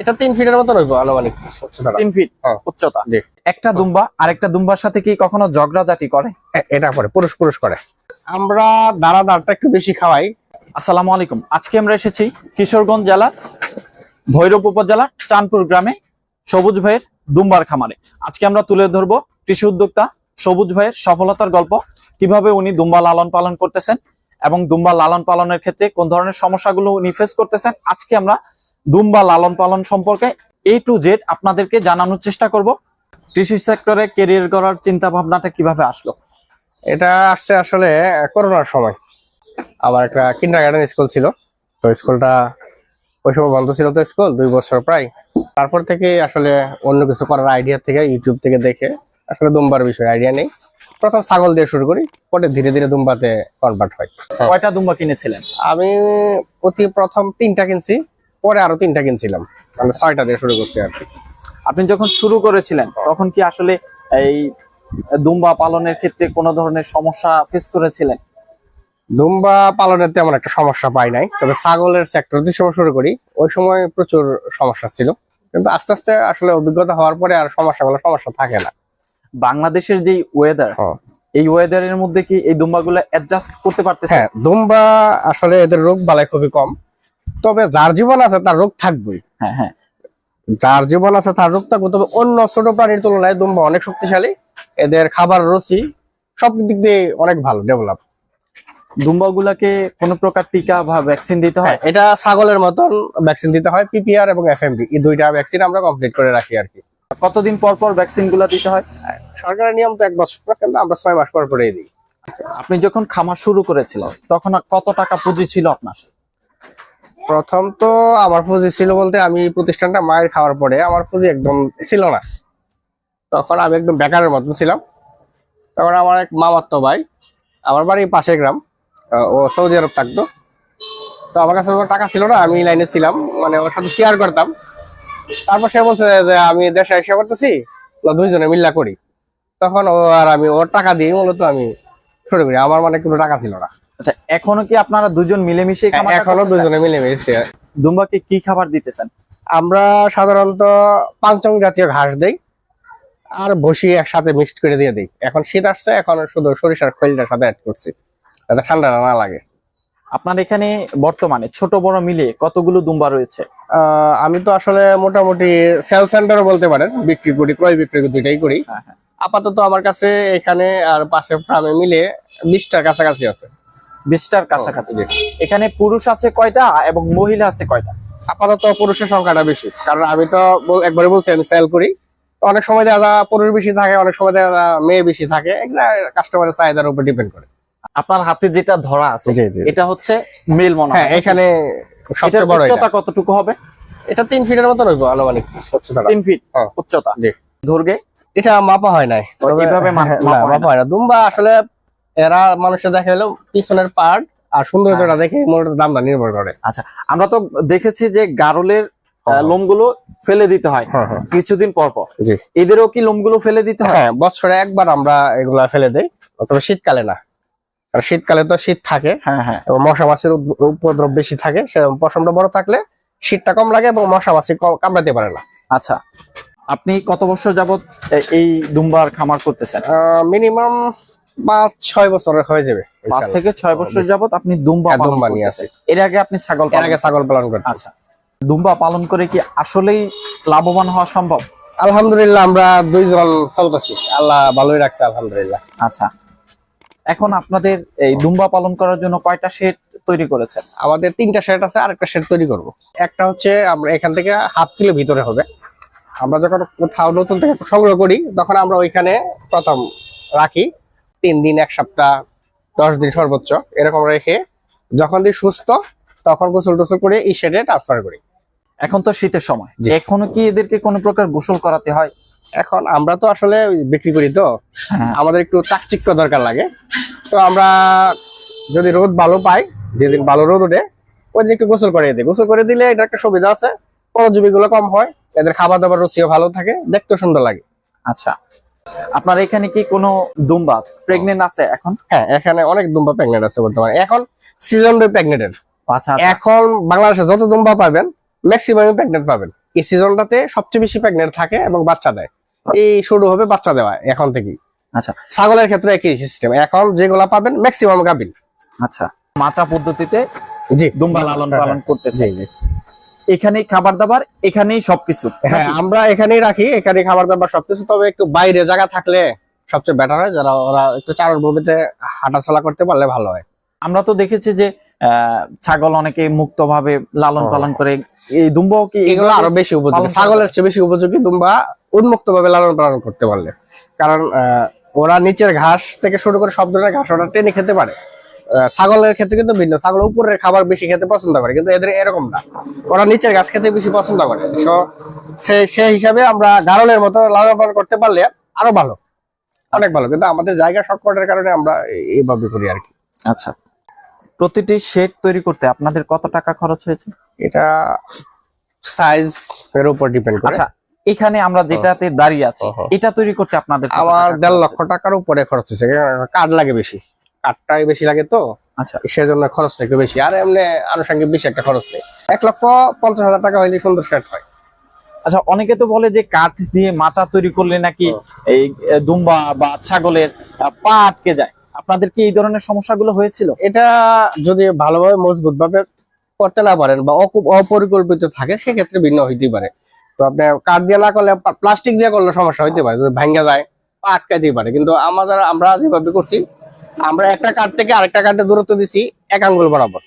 এটা তিন ফিটের মতো রইব আনুমানিক উচ্চতাটা। তিন ফিট হ্যাঁ। উচ্চতা। একটা দুম্বা আরেকটা দুম্বার সাথে কি কখনো ঝগড়াঝাটি করে? এটা করে পুরুষ পুরুষ করে। আমরা দানাদারটা একটু বেশি খাওয়াই। আসসালামু আলাইকুম। আজকে আমরা এসেছি কিশোরগঞ্জ জেলার ভৈরব উপজেলার চাঁদপুর গ্রামে সবুজ ভাইয়ের দুম্বার খামারে। আজকে আমরা তুলে ধরবো কৃষি উদ্যোক্তা সবুজ ভাইয়ের সফলতার গল্প কীভাবে উনি দুম্বা লালন পালন করতেছেন এবং দুম্বা লালন পালনের ক্ষেত্রে কোন ধরনের সমস্যাগুলো উনি ফেস করতেছেন। আজকে আমরা দুম্বা লালন পালন সম্পর্কে এ টু জেড আপনাদেরকে জানানোর চেষ্টা করব। কৃষি সেক্টরে কেরিয়ার করার চিন্তা ভাবনাটা কীভাবে আসলো? এটা আসছে আসলে করোনার সময়। আমার একটা কিন্ডার গার্ডেন স্কুল ছিল। তো স্কুলটা ওই সময় বন্ধ ছিল তো স্কুল দুই বছর প্রায়। তারপর থেকে আসলে অন্য কিছু করার আইডিয়া থেকে ইউটিউব থেকে দেখে আসলে দুম্বার বিষয়ে আইডিয়া নেই। প্রথম ছাগল দিয়ে শুরু করি পরে ধীরে ধীরে দুম্বাতে কনভার্ট হয়। কয়টা দুম্বা কিনেছিলেন? আমি প্রতি প্রথম তিনটা কিনছি। পরে আরও তিনটা কিনছিলাম। মানে ছয়টা দিয়ে শুরু করছি আর আপনি যখন শুরু করেছিলেন তখন কি আসলে এই দুম্বা পালনের ক্ষেত্রে কোনো ধরনের সমস্যা ফেস করেছিলেন? দুম্বা পালনের তেমন একটা সমস্যা পাই নাই তবে ছাগলের সেক্টর যে সময় শুরু করি ওই সময় প্রচুর সমস্যা ছিল। কিন্তু আস্তে আস্তে আসলে অভিজ্ঞতা হওয়ার পরে আর সমস্যাগুলো সমস্যা থাকে না। বাংলাদেশের যে ওয়েদার হ্যাঁ। এই ওয়েদারের মধ্যে কি এই দুম্বাগুলো অ্যাডজাস্ট করতে পারতেছে হ্যাঁ দুম্বা আসলে এদের রোগ বালাই খুবই কম। তবে যার জীবন আছে তার রোগ থাকবেই। হ্যাঁ হ্যাঁ। যার জীবন আছে তার রোগ থাকবে। তবে অন্য ছোট প্রাণীর তুলনায় দুম্বা অনেক শক্তিশালী। এদের খাবার রুচি সব দিক দিয়ে অনেক ভালো ডেভেলপ দুম্বাগুলাকে কোনো প্রকার টিকা বা ভ্যাকসিন দিতে হয়? হ্যাঁ এটা ছাগলের মতন ভ্যাকসিন দিতে হয় পিপিআর এবং এফএমডি এই দুইটা ভ্যাকসিন আমরা কমপ্লিট করে রাখি আর কি। কতদিন পর পর ভ্যাকসিনগুলা দিতে হয়? সরকারের নিয়ম তো এক বছর পর, কিন্তু আমরা ছয় মাস পর পরেই দিই। আপনি যখন খামার শুরু করেছিলেন তখন কত টাকা পুঁজি ছিল আপনার? প্রথম তো আমার পুঁজি ছিল বলতে আমি প্রতিষ্ঠানটা মায়ের খাওয়ার পরে আমার পুঁজি একদম ছিল না। তখন আমি একদম বেকারের মতন ছিলাম। তখন আমার এক মামাত্ম ভাই, আমার বাড়ি পাশের গ্রাম ও সৌদি আরব থাকতো। তো আমার কাছে টাকা ছিল না, আমি লাইনে ছিলাম মানে ওর সাথে শেয়ার করতাম। তারপর সে বলছে যে আমি দেশে এসে করতেছি দুইজনে মিল্লা করি। তখন ও আর আমি ওর টাকা দিয়ে মূলত আমি শুরু করি, আমার মানে কোনো টাকা ছিল না। আচ্ছা এখনও কি আপনারা দুজন মিলেমিশে এই এখনও দুজনে মিলে মিশে দুম্বাকে কি খাবার দিতেছেন? আমরা সাধারণত পাঁচং জাতীয় ঘাস দেই আর বসিয়ে একসাথে মিক্সড করে দিয়ে দিই। এখন শীত আসছে এখন শুধু সরিষার খৈলটার সাথে অ্যাড করছি যাতে ঠান্ডা না লাগে। আপনার এখানে বর্তমানে ছোট বড় মিলে কতগুলো দুম্বা রয়েছে? আমি তো আসলে মোটামুটি সেল সেন্টারও বলতে পারেন বিক্রি করি ক্রয় বিক্রি করি, দুইটাই করি। হ্যাঁ, হ্যাঁ। আপাতত আমার কাছে এখানে আর পাশে ফার্মে মিলে বিশটার কাছাকাছি আছে। বিশটার কাছাকাছি। এখানে পুরুষ আছে কয়টা এবং মহিলা আছে কয়টা? আপাতত পুরুষের সংখ্যাটা বেশি। কারণ আমি তো একবারে বলছি আমি সেল করি। অনেক সময় দেখা পুরুষ বেশি থাকে অনেক সময় দেখা মেয়ে বেশি থাকে। এগুলা কাস্টমারের চাহিদার উপর ডিপেন্ড করে। আপনার হাতে যেটা ধরা আছে। এটা হচ্ছে মেল মনে হ্যাঁ হয়। এখানে সবচেয়ে বড় উচ্চতা কতটুকু হবে? এটা তিন ফিটের মতো রইব আনুমানিক উচ্চতাটা। তিন ফিট। উচ্চতা। জি। ধরবে এটা মাপা হয় নাই। এইভাবে না, হয় মাপা হয় না। দুম্বা আসলে এরা মানুষের দেখা গেল পিছনের পার্ট আর সৌন্দর্যটা হ্যাঁ। দেখে মূলত দামটা নির্ভর করে। আচ্ছা আমরা তো দেখেছি যে গারলের আহ, লোমগুলো ফেলে দিতে হয় হ্যাঁ, হ্যাঁ। কিছুদিন পর পর। এদেরও কি লোমগুলো ফেলে দিতে হয়? হ্যাঁ বছরে একবার আমরা এগুলা ফেলে দেই অথবা শীতকালে না। আর শীতকালে তো শীত থাকে হ্যাঁ হ্যাঁ। মশা মাছির উপদ্রব বেশি থাকে সে পশমটা বড় থাকলে শীতটা কম লাগে এবং মশা মাছি কামড়াতে পারে না। আচ্ছা আপনি কত বছর যাবত এই দুম্বার খামার করতেছেন? মিনিমাম পাঁচ ছয় বছরের হয়ে যাবে পাঁচ থেকে ছয় বছর যাবত আপনি দুম্বা পালন নিয়ে এর আগে আপনি ছাগল এর আগে ছাগল পালন করতে আচ্ছা দুম্বা পালন করে কি আসলেই লাভবান হওয়া সম্ভব? আলহামদুলিল্লাহ আমরা দুইজন চলতেছি আল্লাহ ভালোই রাখছে আলহামদুলিল্লাহ। আচ্ছা এখন আপনাদের এই দুম্বা পালন করার জন্য কয়টা শেড তৈরি করেছেন? আমাদের তিনটা শেড আছে আরেকটা শেড তৈরি করব। একটা হচ্ছে আমরা এখান থেকে হাফ কিলো ভিতরে হবে। আমরা যখন কোথাও নতুন থেকে সংগ্রহ করি তখন আমরা ওইখানে প্রথম রাখি। তিন দিন এক সপ্তাহ দশ দিন সর্বোচ্চ এরকম রেখে যখন দিই সুস্থ তখন গোসল টোসল করে এই শেডে ট্রান্সফার করি। এখন তো শীতের সময়। এখনও কি এদেরকে কোনো প্রকার গোসল করাতে হয়? এখন আমরা তো আসলে বিক্রি করি তো। হ্যাঁ। আমাদের একটু চাকচিক্য দরকার লাগে। তো আমরা যদি রোদ ভালো পাই যেদিন ভালো রোদ ওঠে ওই দিন একটু গোসল করে দিই। গোসল করে দিলে এটা একটা সুবিধা আছে। পরজীবী গুলো কম হয় এদের খাবার দাবার রুচিও ভালো থাকে দেখতে সুন্দর লাগে। আচ্ছা। আপনার এখানে কি কোনো দুম্বা প্রেগনেন্ট আছে এখন? হ্যাঁ এখানে অনেক দুম্বা প্রেগনেন্ট আছে বর্তমানে। এখন সিজন প্রেগনেন্টের আচ্ছা। এখন বাংলাদেশে যত দুম্বা পাবেন ম্যাক্সিমাম প্রেগনেন্ট পাবেন। এই সিজনটাতে সবচেয়ে বেশি প্রেগনেন্ট থাকে এবং বাচ্চা দেয়। এই শুরু হবে বাচ্চা দেওয়া এখন থেকেই। আচ্ছা। ছাগলের ক্ষেত্রে একই সিস্টেম এখন যেগুলা পাবেন ম্যাক্সিমাম গাবিন আচ্ছা। মাচা পদ্ধতিতে জি। দুম্বা লালন হ্যাঁ, পালন করতেছে। জি জি। এখানেই খাবার দাবার এখানেই সবকিছু। হ্যাঁ আমরা এখানেই রাখি এখানে খাবার দাবার সবকিছু। তবে একটু বাইরে জায়গা থাকলে সবচেয়ে বেটার হয় যারা ওরা একটু চারণ ভূমিতে হাঁটাচলা করতে পারলে ভালো হয়। আমরা তো দেখেছি যে আহ, ছাগল অনেকে মুক্ত ভাবে লালন পালন করে এই দুম্বাও কি এগুলো আরও বেশি উপযোগী। ছাগলের চেয়ে বেশি উপযোগী দুম্বা উন্মুক্ত ভাবে লালন পালন করতে পারলে। কারণ আহ, ওরা নিচের ঘাস থেকে শুরু করে সব ধরনের ঘাস ওরা টেনে খেতে পারে। ছাগলের ক্ষেত্রে কিন্তু ভিন্ন। ছাগল উপরের খাবার বেশি খেতে পছন্দ করে কিন্তু এদের এরকম না ওরা নিচের ঘাস খেতে বেশি পছন্দ করে। সে সে হিসাবে আমরা গারলের মতো লালন পালন করতে পারলে আরও ভালো। অনেক ভালো কিন্তু আমাদের জায়গা শর্টকাটের কারণে আমরা এইভাবে করি আর কি। আচ্ছা। প্রতিটি শেড তৈরি করতে আপনাদের কত টাকা খরচ হয়েছে? এটা সাইজ এর উপর ডিপেন্ড করে। আচ্ছা এখানে আমরা যেটাতে দাঁড়িয়ে আছি এটা তৈরি করতে আপনাদের আমার দেড় লক্ষ টাকার উপরে খরচ হয়েছে কাঠ লাগে বেশি। কাঠটাই বেশি লাগে তো। আচ্ছা। সেজন্য খরচটা একটু বেশি। আর এমনি আনুষঙ্গিক বেশি একটা খরচ নেই। এক লক্ষ পঞ্চাশ হাজার টাকা হইলে সুন্দর সেট হয়। আচ্ছা অনেকে তো বলে যে কাঠ দিয়ে মাচা তৈরি করলে নাকি এই দুম্বা বা ছাগলের পা আটকে যায়। আপনাদের কি এই ধরনের সমস্যাগুলো হয়েছিল? এটা যদি ভালোভাবে মজবুত ভাবে করতে না পারেন বা অপরিকল্পিত থাকে সেক্ষেত্রে ভিন্ন হইতেই পারে। তো আপনি কাঠ দিয়ে না করলে প্লাস্টিক দিয়ে করলে সমস্যা হইতে পারে। যদি ভাঙ্গা যায় পা আটকাইতেই পারে। কিন্তু আমাদের আমরা যেভাবে করছি আমরা একটা কাঠ থেকে আরেকটা কাঠে দূরত্ব দিছি এক আঙ্গুল বরাবর।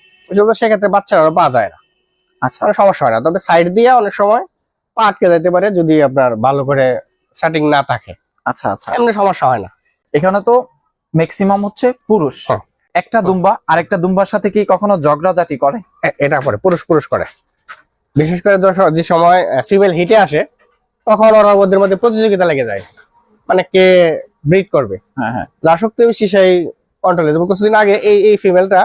সেক্ষেত্রে বাচ্চারা পাওয়া যায় না। আচ্ছা। সমস্যা হয় না। তবে সাইড দিয়ে অনেক সময় পা আটকে যেতে পারে যদি আপনার ভালো করে সেটিং না থাকে। আচ্ছা আচ্ছা। এমনি সমস্যা হয় না। এখানে তো ম্যাক্সিমাম হচ্ছে পুরুষ। হ্যাঁ। একটা দুম্বা আরেকটা দুম্বার সাথে কি কখনো ঝগড়াঝাটি করে? এটা করে পুরুষ পুরুষ করে। বিশেষ করে যখন- যে সময় ফিমেল হিটে আসে তখন ওরা ওদের মধ্যে প্রতিযোগিতা লেগে যায়। মানে কে ব্রিড করবে। হ্যাঁ হ্যাঁ। বেশি সেই কন্ট্রোলে কিছুদিন আগে এই এই ফিমেলটা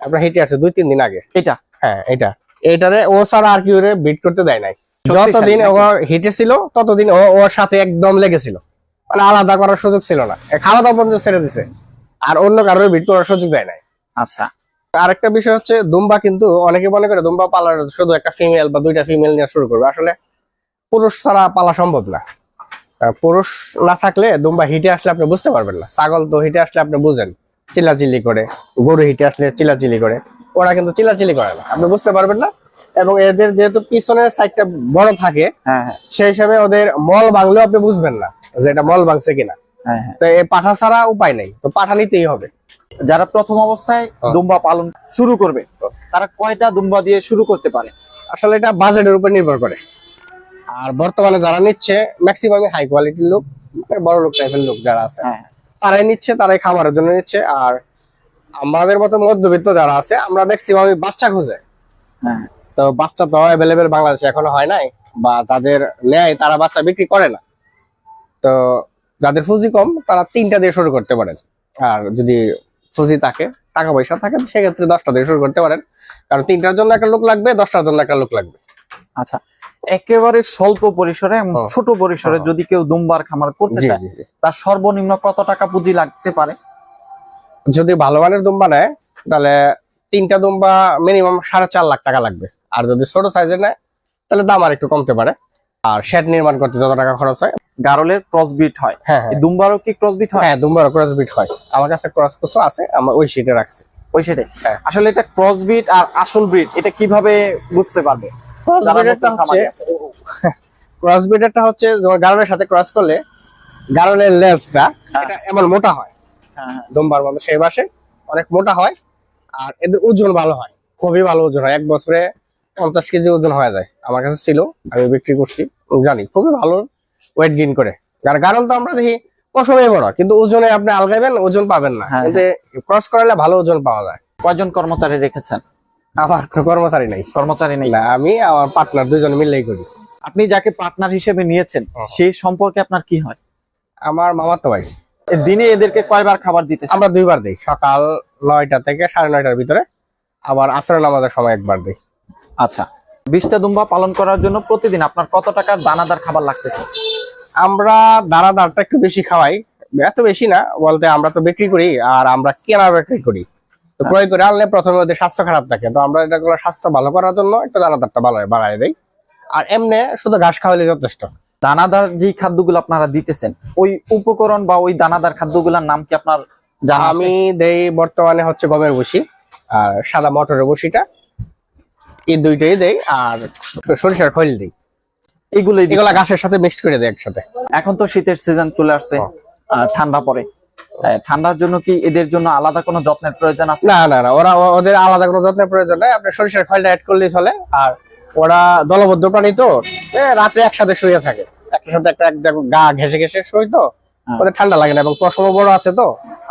আপনার হিটে আসে দুই তিন দিন আগে। এটা? হ্যাঁ এটা। এইটারে ও ছাড়া আর কি ওরে ব্রিড করতে দেয় নাই। যতদিন ও নাকি? হিটে ছিল ততদিন ও ওর সাথে একদম লেগেছিল। মানে আলাদা করার সুযোগ ছিল না। খাওয়া দাওয়া পর্যন্ত ছেড়ে দিছে। আর অন্য কারোর ব্রিড করার সুযোগ দেয় নাই। আচ্ছা। আরেকটা বিষয় হচ্ছে দুম্বা কিন্তু অনেকে মনে করে দুম্বা পালার শুধু একটা ফিমেল বা দুইটা ফিমেল নিয়ে শুরু করবে। আসলে পুরুষ ছাড়া পালা সম্ভব না। পুরুষ না থাকলে দুম্বা হিটে আসলে আপনি বুঝতে পারবেন না। ছাগল তো হিটে আসলে আপনি বুঝেন। চিল্লাচিল্লি করে গরু হিটে আসলে চিল্লাচিল্লি করে। ওরা কিন্তু চিল্লাচিল্লি করে না। আপনি বুঝতে পারবেন না? এবং এদের যেহেতু পিছনের সাইডটা বড় থাকে হ্যাঁ হ্যাঁ। সেই হিসাবে ওদের মল ভাঙলেও আপনি বুঝবেন না যে এটা মল ভাঙছে কিনা। হ্যাঁ তো এই পাঠা ছাড়া উপায় নেই। তো পাঠা নিতেই হবে। যারা প্রথম অবস্থায়। দুম্বা পালন শুরু করবে তারা কয়টা দুম্বা দিয়ে শুরু করতে পারে? আসলে এটা বাজেটের উপর নির্ভর করে। আর বর্তমানে যারা নিচ্ছে ম্যাক্সিমামই হাই কোয়ালিটির লোক মানে বড় লোক টাইপের লোক যারা আছে হ্যাঁ। তারাই নিচ্ছে তারাই খামারের জন্য নিচ্ছে। আর আমাদের মতো মধ্যবিত্ত যারা আছে আমরা ম্যাক্সিমামই বাচ্চা খুঁজে। হ্যাঁ। তো বাচ্চা তো অ্যাভেলেবেল বাংলাদেশে এখনও হয় নাই বা যাদের নেয় তারা বাচ্চা বিক্রি করে না। তো যাদের পুঁজি কম তারা তিনটা দিয়ে শুরু করতে পারেন। আর যদি পুঁজি থাকে টাকা পয়সা থাকে সেক্ষেত্রে দশটা দিয়ে শুরু করতে পারেন। কারণ তিনটার জন্য একটা লোক লাগবে দশটার জন্য একটা লোক লাগবে। আচ্ছা একেবারে স্বল্প পরিসরে এবং হ্যাঁ। ছোট পরিসরে হ্যাঁ। যদি কেউ দুম্বার খামার করতে চায় তার সর্বনিম্ন কত টাকা পুঁজি লাগতে পারে? যদি ভালো মানের দুম্বা নেয় তাহলে তিনটা দুম্বা মিনিমাম সাড়ে চার লাখ টাকা লাগবে। আর যদি ছোট সাইজের নেয় তাহলে দাম আর একটু কমতে পারে। আর শেড নির্মাণ করতে যত টাকা খরচ হয়। গারলের ক্রসবিট হয়। হ্যাঁ দুম্বারও কি ক্রসবিট হয়? হ্যাঁ দুম্বার ক্রস বিট হয়। আমার কাছে ক্রস কুসো আছে আমার ওই শিটে রাখছি। ওই হ্যাঁ। আসলে এটা ক্রসবিট আর আসল ব্রিড এটা কীভাবে বুঝতে পারবে? হচ্ছে গারলের সাথে ক্রস করলে গারলের লেজটা হ্যাঁ। এটা এমন মোটা হয়। হ্যাঁ হ্যাঁ। মতো সেই বাসে অনেক মোটা হয় আর এদের ওজন ভালো হয় খুবই ভালো ওজন হয়। এক বছরে পঞ্চাশ কেজি ওজন হয়ে যায়। আমার কাছে ছিল আমি বিক্রি করছি জানি খুবই ভালো ওয়েট গেইন করে। আর গারল তো আমরা দেখি পশমে বড় কিন্তু ওজনে আপনি আলগাইবেন ওজন পাবেন না। কিন্তু ক্রস করালে ভালো ওজন পাওয়া যায়। কয়জন কর্মচারী রেখেছেন? আমার কর্মচারী নাই। কর্মচারী নেই। না আমি আমার পার্টনার দুজন মিললেই করি। আপনি যাকে পার্টনার হিসেবে নিয়েছেন। সেই সম্পর্কে আপনার কি হয়? আমার মামাতো ভাই। দিনে এদেরকে কয়বার খাবার দিতেছেন আমরা দুইবার দিই সকাল নয়টা থেকে সাড়ে নয়টার ভিতরে। আবার আসরের নামাজের সময় একবার দিই। আচ্ছা বিশটা দুম্বা পালন করার জন্য প্রতিদিন আপনার কত টাকার দানাদার খাবার লাগতেছে? আমরা দানাদারটা একটু বেশি খাওয়াই। এত বেশি না বলতে আমরা তো বিক্রি করি আর আমরা কেনা বিক্রি করি। তো ক্রয় করে আনলে প্রথমে ওদের স্বাস্থ্য খারাপ থাকে। তো আমরা এটা স্বাস্থ্য ভালো করার জন্য একটু দানাদারটা ভালো বাড়াই দেই। আর এমনি শুধু ঘাস খাওয়ালে যথেষ্ট। দানাদার যে খাদ্যগুলো আপনারা দিতেছেন ওই উপকরণ বা ওই দানাদার খাদ্যগুলোর নাম কি আপনার জানা আমি দেই বর্তমানে হচ্ছে গমের বসি আর সাদা মটরের বসিটা এই দুইটাই দেই আর সরিষার খৈল দিই। এগুলা ঘাসের সাথে মিক্সড করে দেয় একসাথে। এখন তো শীতের সিজন চলে আসছে ঠান্ডা পড়ে। আহ, ঠান্ডার জন্য কি এদের জন্য আলাদা কোনো যত্নের প্রয়োজন আছে? না না না ওরা ওদের আলাদা কোনো যত্নের প্রয়োজন নাই। আপনি সরিষার খৈলটা অ্যাড করলেই চলে। আর ওরা দলবদ্ধ প্রাণী তো। রাতে একসাথে শুয়ে থাকে। একটার সাথে একটা এক দেখো গা ঘেসে ঘেসে শুই তো। হ্যাঁ। ওদের ঠান্ডা লাগে না এবং পশম বড় আছে তো।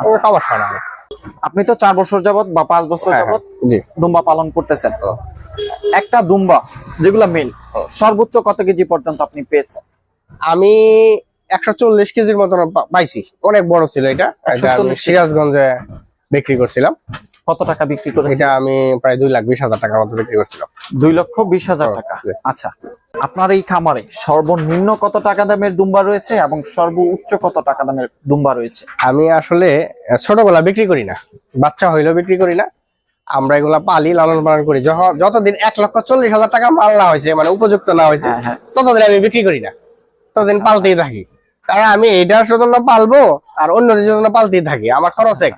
ওর সমস্যা না আপনি তো চার বছর যাবত বা পাঁচ বছর হ্যাঁ, যাবত হ্যাঁ, দুম্বা পালন করতেছেন। একটা দুম্বা যেগুলা মেল সর্বোচ্চ কত কেজি পর্যন্ত আপনি পেয়েছেন? আমি একশো চল্লিশ কেজির মতন পাইছি। অনেক বড় ছিল এটা। এটা আমি 140 কেজি? সিরাজগঞ্জে বিক্রি করছিলাম। কত টাকা বিক্রি করেছেন? এটা আমি প্রায় দুই লাখ বিশ হাজার টাকার মতো বিক্রি করছিলাম। দুই লক্ষ বিশ হাজার টাকা। আচ্ছা আপনার এই খামারে সর্বনিম্ন কত টাকা দামের দুম্বা রয়েছে এবং সর্বোচ্চ কত টাকা দামের দুম্বা রয়েছে? আমি আসলে ছোটবেলা বিক্রি করি না। বাচ্চা হইলেও বিক্রি করি না। আমরা এগুলা পালি লালন পালন করি। যতদিন এক লক্ষ চল্লিশ হাজার টাকা মাল না হয়েছে মানে উপযুক্ত না হয়েছে হ্যাঁ হ্যাঁ। ততদিন আমি বিক্রি করি না। ততদিন পালতেই থাকি। কারণ আমি এইটার জন্য পালবো আর অন্যদের জন্য পালতেই থাকি। আমার খরচ এক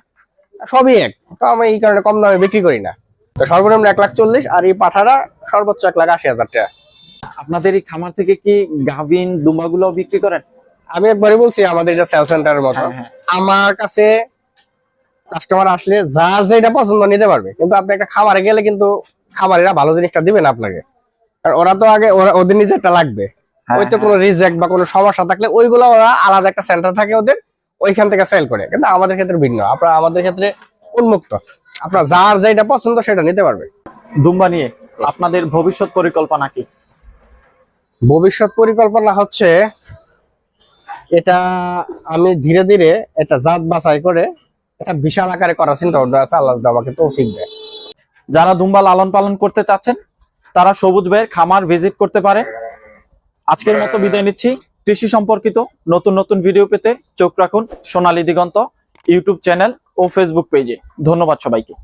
সবই এক। তো আমি এই কারণে কম দামে বিক্রি করি না। তো সর্বনিম্ন এক লাখ চল্লিশ আর এই পাঠাটা সর্বোচ্চ এক লাখ আশি হাজার টাকা। আপনাদের এই খামার থেকে কি গাভিন দুম্বাগুলো বিক্রি করেন? আমি একবারই বলছি আমাদের এটা সেল সেন্টারের মতো। হ্যাঁ, হ্যাঁ। আমার কাছে কাস্টমার আসলে যার যেটা পছন্দ নিতে পারবে। কিন্তু আপনি একটা খামারে গেলে কিন্তু খামারিরা ভালো জিনিসটা দিবে না আপনাকে। আর ওরা তো আগে ওরা ওদের নিজেরটা লাগবে। হ্যাঁ, ওই তো কোনো রিজেক্ট বা কোনো সমস্যা থাকলে ওইগুলো ওরা আলাদা একটা সেন্টার থাকে ওদের ওইখান থেকে সেল করে। কিন্তু আমাদের ক্ষেত্রে ভিন্ন। আপনার আমাদের ক্ষেত্রে উন্মুক্ত। আপনার যার যেটা পছন্দ সেটা নিতে পারবে। দুম্বা নিয়ে আপনাদের ভবিষ্যৎ পরিকল্পনা কি? ভবিষ্যৎ পরিকল্পনা হচ্ছে এটা আমি ধীরে ধীরে এটা জাত বাছাই করে এটা বিশাল আকারে করার চিন্তা ভাবনা আছে। আল্লাহ আমাকে তৌফিক দেয়। যারা দুম্বা লালন পালন করতে চাচ্ছেন তারা সবুজ ভাইয়ের খামার ভিজিট করতে পারে। আজকের মতো বিদায় নিচ্ছি। কৃষি সম্পর্কিত নতুন নতুন ভিডিও পেতে চোখ রাখুন সোনালী দিগন্ত ইউটিউব চ্যানেল ও ফেসবুক পেজে ধন্যবাদ সবাইকে।